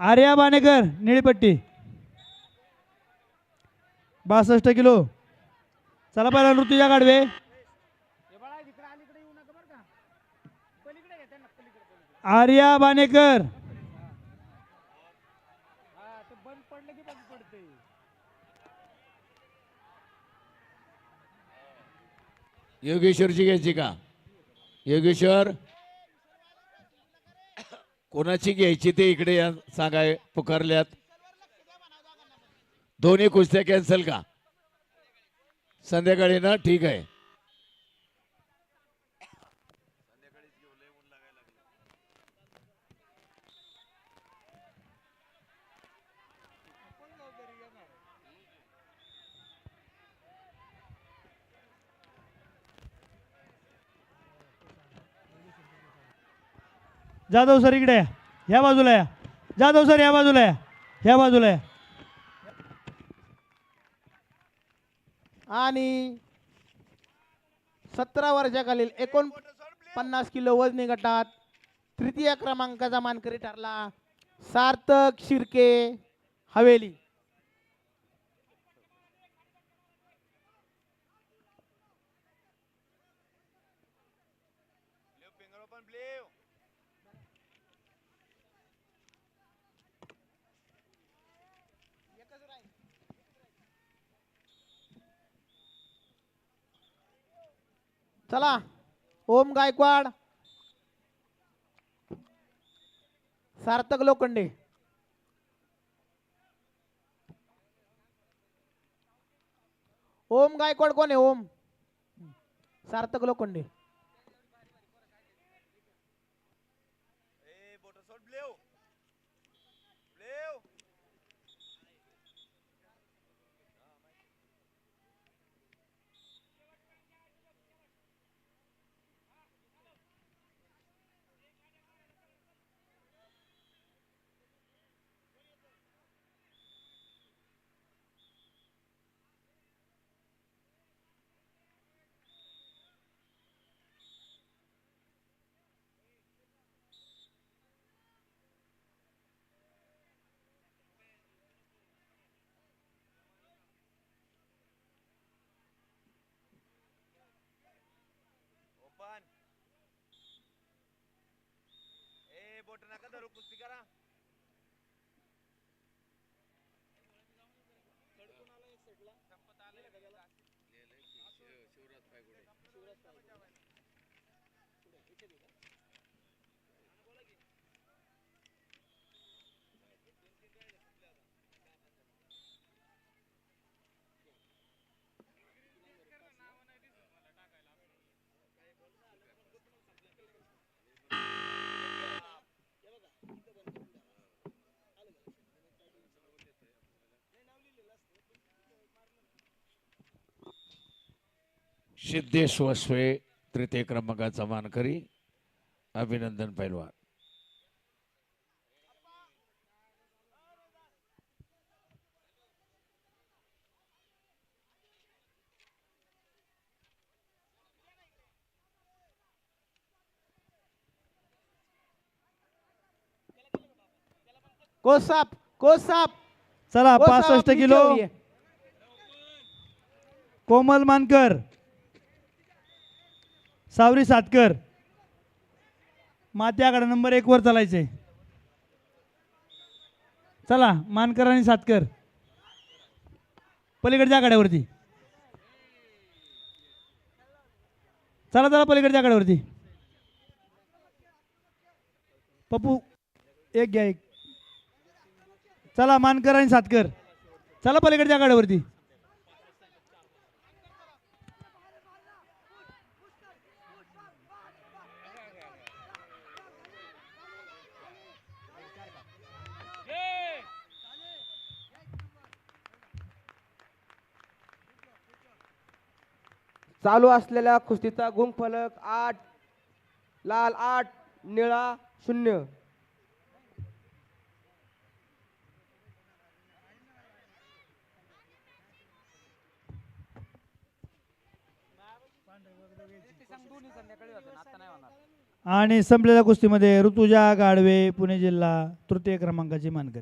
आर्या बाणेकर निळीपट्टी बासष्ट किलो. चला पहिला ऋतुजा गाडवे. आर्या बाणेकर. योगेश्वरची घ्यायची का? योगेश्वर. कोणाची घ्यायची ते इकडे या सांगाय पुकारल्यात. दोन्ही कुस्त्या कॅन्सल का? संध्याकाळी ना? ठीक आहे. जाधव सर इकडे या. ह्या बाजूला या. जाधव सर या बाजूला या. ह्या बाजूला या. आणि सतरा वर्षाखालील एकोणपन्नास किलो वजनी गटात तृतीय क्रमांकाचा मानकरी ठरला सार्थक शिर्के हवेली. चला. ओम गायकवाड. सार्थक लोखंडे. ओम गायकवाड कोण आहे? ओम. सार्थक लोखंडे. पण. ए बोट नका धरू कुस्ती करा. शिवराज पायगुडे शिवराज पायगुडे सिद्धेश वसवे तृतीय क्रमांकाचा मानकरी अभिनंदन पैलवान. कोसाप कोसाप. चला कोसाप पासष्ट किलो. कोमल मानकर. सावरी सातकर. माती नंबर एक वर चालायचे चला मानकर आणि सातकर. पलीकडच्या आकड्यावरती चला चला पलीकडच्या आकड्यावरती पप्पू एक घ्या एक. चला मानकर आणि सातकर. चला पलीकडच्या आकड्यावरती चालू असलेल्या कुस्तीचा गुंगफलक आठ लाल आठ निळा शून्य. आणि संपलेल्या कुस्तीमध्ये ऋतुजा गाडवे पुणे जिल्हा तृतीय क्रमांकाची मानकरी.